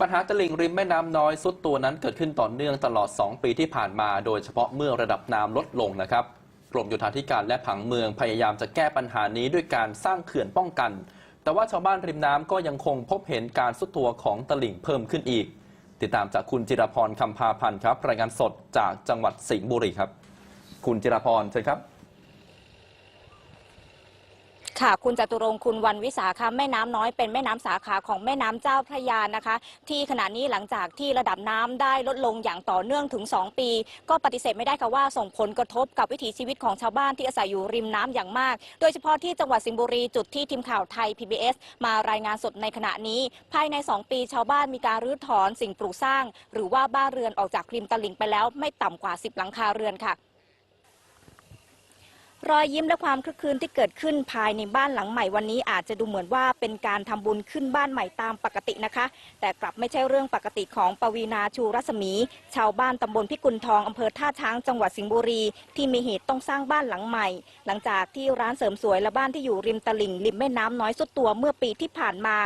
ปัญหาตลิ่งริมแม่น้ำน้อยซุดตัวนั้นเกิดขึ้นต่อเนื่องตลอด 2 ปีที่ผ่านมา โดยเฉพาะเมื่อระดับน้ำลดลงนะครับกรมโยธาธิการและผังเมืองพยายามจะแก้ปัญหานี้ด้วยการสร้างเขื่อนป้องกัน แต่ว่าชาวบ้านริมน้ำก็ยังคงพบเห็นการซุดตัวของตลิ่งเพิ่มขึ้นอีก ติดตามจากคุณจิรพรคำพาพันธ์ครับรายงานสดจากจังหวัดสิงห์บุรีครับ คุณจิรพรเชิญครับ ค่ะ คุณจตุรงค์คุณวันวิสาค่ะแม่น้ำน้อยเป็นแม่น้ำสาขาของแม่น้ำเจ้าพระยานะคะ ที่ขณะนี้หลังจากที่ระดับน้ำได้ลดลงอย่างต่อเนื่องถึง 2 ปี ก็ปฏิเสธไม่ได้ค่ะว่าส่งผลกระทบกับวิถีชีวิตของชาวบ้านที่อาศัยอยู่ริมน้ำอย่างมาก โดยเฉพาะที่จังหวัดสิงห์บุรีจุดที่ทีมข่าวไทย PBS มารายงานสดในขณะนี้ ภายใน 2 ปีชาวบ้านมีการรื้อถอนสิ่งปลูกสร้าง หรือว่าบ้านเรือนออกจากริมตลิ่งไปแล้วไม่ต่ำกว่า 10 หลังคาเรือนค่ะ รอยยิ้มและความคลึกครื้นที่เกิดขึ้นภายในบ้านหลังใหม่วันนี้อาจจะดูเหมือนว่าเป็นการทำบุญขึ้นบ้านใหม่ตามปกตินะคะ แต่กลับไม่ใช่เรื่องปกติของปวีนาชูรัศมี ชาวบ้านตำบลพิกุลทองอำเภอท่าช้างจังหวัดสิงห์บุรี ที่มีเหตุต้องสร้างบ้านหลังใหม่ หลังจากที่ร้านเสริมสวยและบ้านที่อยู่ริมตลิ่งริมแม่น้ำน้อยสุดตัวเมื่อปีที่ผ่านมา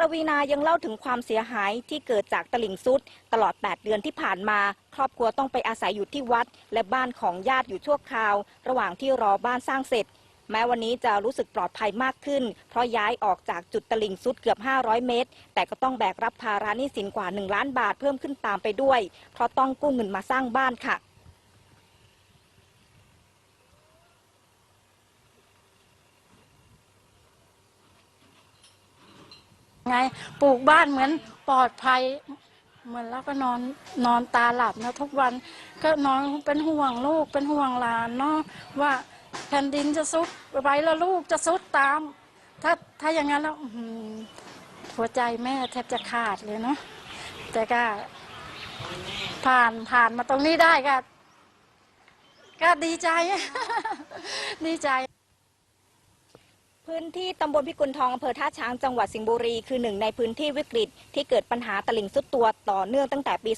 ประวีนายังเล่าถึงความเสียหายที่เกิดจากตลิ่งซุดตลอด 8 เดือนที่ผ่านมา ครอบครัวต้องไปอาศัยอยู่ที่วัด และบ้านของญาติอยู่ชั่วคราว ระหว่างที่รอบ้านสร้างเสร็จ แม้วันนี้จะรู้สึกปลอดภัยมากขึ้น เพราะย้ายออกจากจุดตลิ่งซุดเกือบ 500 เมตร แต่ก็ต้องแบกรับภาระหนี้สินกว่า 1 ล้านบาทเพิ่มขึ้นตามไปด้วย เพราะต้องกู้เงินมาสร้างบ้านค่ะ ไง ปลูกบ้านเหมือนปลอดภัย เหมือนแล้วก็นอนนอนตาหลับนะทุกวันก็นอนเป็นห่วงลูกเป็นห่วงหลานเนาะว่าแผ่นดินจะซุดไปแล้วลูกจะซุดตาม ถ้าถ้าอย่างนั้นแล้วหัวใจแม่แทบจะขาดเลยเนาะแต่ก็ผ่านผ่านมาตรงนี้ได้ก็ก็ดีใจ ดีใจ พื้นที่ตำบลพิกุลทองอำเภอท่าช้างจังหวัดสิงห์บุรีคือหนึ่งในพื้นที่วิกฤต ที่เกิดปัญหาตลิ่งสุดตัวต่อเนื่องตั้งแต่ปี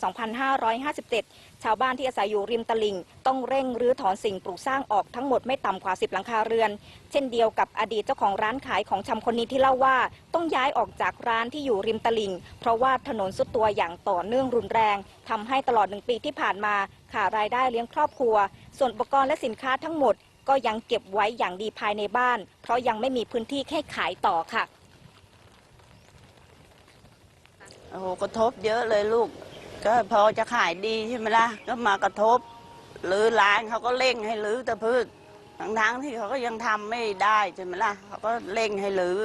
2557 ชาวบ้านที่อาศัยอยู่ริมตลิ่ง ต้องเร่งรื้อถอนสิ่งปลูกสร้างออกทั้งหมดไม่ต่ำกว่า 10 หลังคาเรือน เช่นเดียวกับอดีตเจ้าของร้านขายของชำคนนี้ที่เล่าว่า ต้องย้ายออกจากร้านที่อยู่ริมตลิ่ง เพราะว่าถนนสุดตัวอย่างต่อเนื่องรุนแรงทำให้ตลอดหนึ่งปีที่ผ่านมาขาดรายได้เลี้ยงครอบครัว ส่วนอุปกรณ์และสินค้าทั้งหมด ก็ยังเก็บไว้อย่างดีภายในบ้าน เพราะยังไม่มีพื้นที่ให้ขายต่อค่ะ โอ้โหกระทบเยอะเลยลูก ก็พอจะขายดีใช่ไหมล่ะ ก็มากระทบหรือร้านเขาก็เร่งให้รื้อแต่พืชทั้งๆที่เขาก็ยังทำไม่ได้ใช่ไหมล่ะเขาก็เร่งให้รื้อ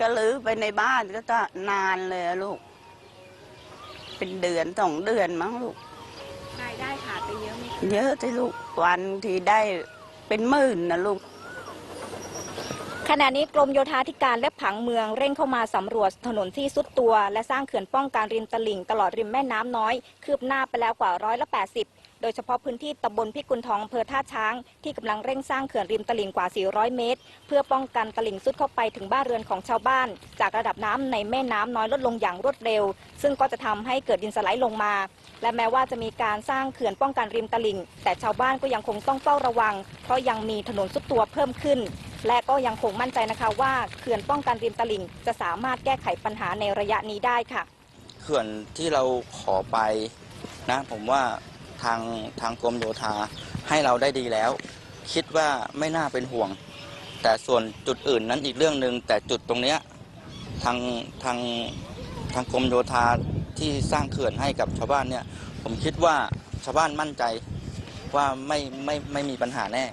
ก็รื้อไปในบ้านก็จะนานเลยอะลูก เป็นเดือนสองเดือนมั้งลูกรายได้ขาดไปเยอะไหมเยอะที่ลูกวันทีได้ เป็นหมื่นนะลูก ขณะนี้กรมโยธาธิการและผังเมืองเร่งเข้ามาสำรวจถนนที่สุดตัว และสร้างเขื่อนป้องกันริมตลิ่งตลอดริมแม่น้ำน้อย คืบหน้าไปแล้วกว่าร้อยละ80 โดยเฉพาะพื้นที่ตำบลพิกุลทองอำเภอท่าช้าง ที่กำลังเร่งสร้างเขื่อนริมตลิ่งกว่า 400 เมตร เพื่อป้องกันตลิ่งสุดเข้าไปถึงบ้านเรือนของชาวบ้าน จากระดับน้ำในแม่น้ำน้อยลดลงอย่างรวดเร็ว ซึ่งก็จะทำให้เกิดดินสไลด์ลงมา และแม้ว่าจะมีการสร้างเขื่อนป้องกันริมตลิ่ง แต่ชาวบ้านก็ยังคงต้องเฝ้าระวัง เพราะยังมีถนนสุดตัวเพิ่มขึ้น และก็ยังคงมั่นใจนะคะว่าเขื่อนป้องกันริมตลิ่ง จะสามารถแก้ไขปัญหาในระยะนี้ได้ค่ะ เขื่อนที่เราขอไปนะผมว่า ทางทางกรมโยธาให้เราได้ดีแล้ว คิดว่าไม่น่าเป็นห่วง แต่ส่วนจุดอื่นนั้นอีกเรื่องหนึ่งแต่จุดตรงเนี้ยทางทางทางกรมโยธาที่สร้างเขื่อนให้กับชาวบ้านเนี่ย ผมคิดว่าชาวบ้านมั่นใจว่าไม่ไม่ไม่มีปัญหาแน่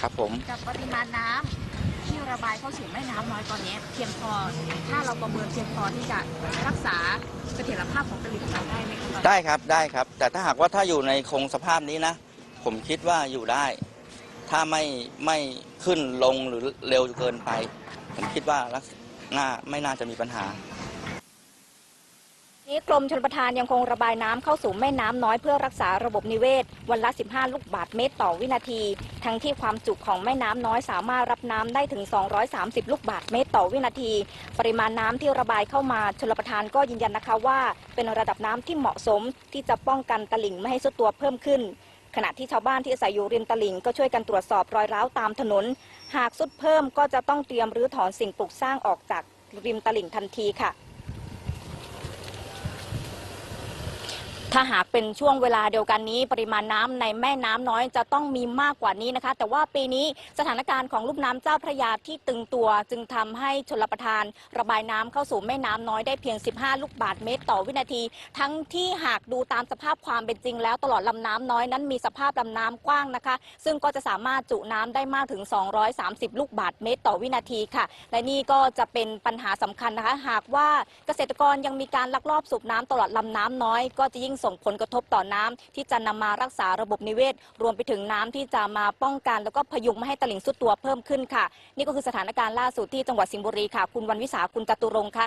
ครับผม กับปริมาณน้ำ ที่ระบายเข้าสู่แม่น้ำน้อยตอนนี้เพียงพอ ถ้าเราประเมินเพียงพอที่จะรักษาเสถียรภาพของตลิ่งเราได้ไหมครับได้ครับได้ครับ แต่ถ้าหากว่าถ้าอยู่ในคงสภาพนี้นะ ผมคิดว่าอยู่ได้ ถ้าไม่ไม่ขึ้นลงหรือเร็วเกินไป ผมคิดว่าลักษณะไม่น่าจะมีปัญหา นี้กรมชลประทานยังคงระบายน้ำเข้าสู่แม่น้ำน้อยเพื่อรักษาระบบนิเวศ วันละ 15 ลูกบาศก์เมตรต่อวินาที ทั้งที่ความจุของแม่น้ำน้อยสามารถรับน้ำได้ถึง 230 ลูกบาศก์เมตรต่อวินาที ปริมาณน้ำที่ระบายเข้ามาชลประทานก็ยืนยันนะคะว่า เป็นระดับน้ำที่เหมาะสมที่จะป้องกันตลิ่งไม่ให้สุดตัวเพิ่มขึ้นขณะที่ชาวบ้านที่อาศัยอยู่ริมตลิ่งก็ช่วยกันตรวจสอบรอยร้าวตามถนน หากสุดเพิ่มก็จะต้องเตรียมรื้อถอนสิ่งปลูกสร้างออกจากริมตลิ่งทันทีค่ะ ถ้าหากเป็นช่วงเวลาเดียวกันนี้ ปริมาณน้ำในแม่น้ำน้อยจะต้องมีมากกว่านี้นะคะ แต่ว่าปีนี้สถานการณ์ของลุ่มน้ำเจ้าพระยาที่ตึงตัว จึงทำให้ชนลประทาน ระบายน้ำเข้าสู่แม่น้ำน้อยได้เพียง 15 ลูกบาศก์เมตรต่อวินาที ทั้งที่หากดูตามสภาพความเป็นจริง แล้วตลอดลำน้ำน้อยนั้นมีสภาพลำน้ำกว้างนะคะ ซึ่งก็จะสามารถจุน้ำได้มากถึง 230 ลูกบาศก์เมตรต่อวินาทีค่ะ และนี่ก็จะเป็นปัญหาสำคัญนะคะ หากว่าเกษตรกรยังมีการลักลอบสูบน้ำตลอดลำน้ำน้อยก็จะยิ่งส่งผลกระทบต่อน้ำที่จะนำมารักษาระบบนิเวศ รวมไปถึงน้ำที่จะมาป้องกัน แล้วก็พยุงไม่ให้ตลิ่งสุดตัวเพิ่มขึ้นค่ะ นี่ก็คือสถานการณ์ล่าสุดที่จังหวัดสิงห์บุรีค่ะ คุณวันวิสาคุณจตุรงค์ค่ะ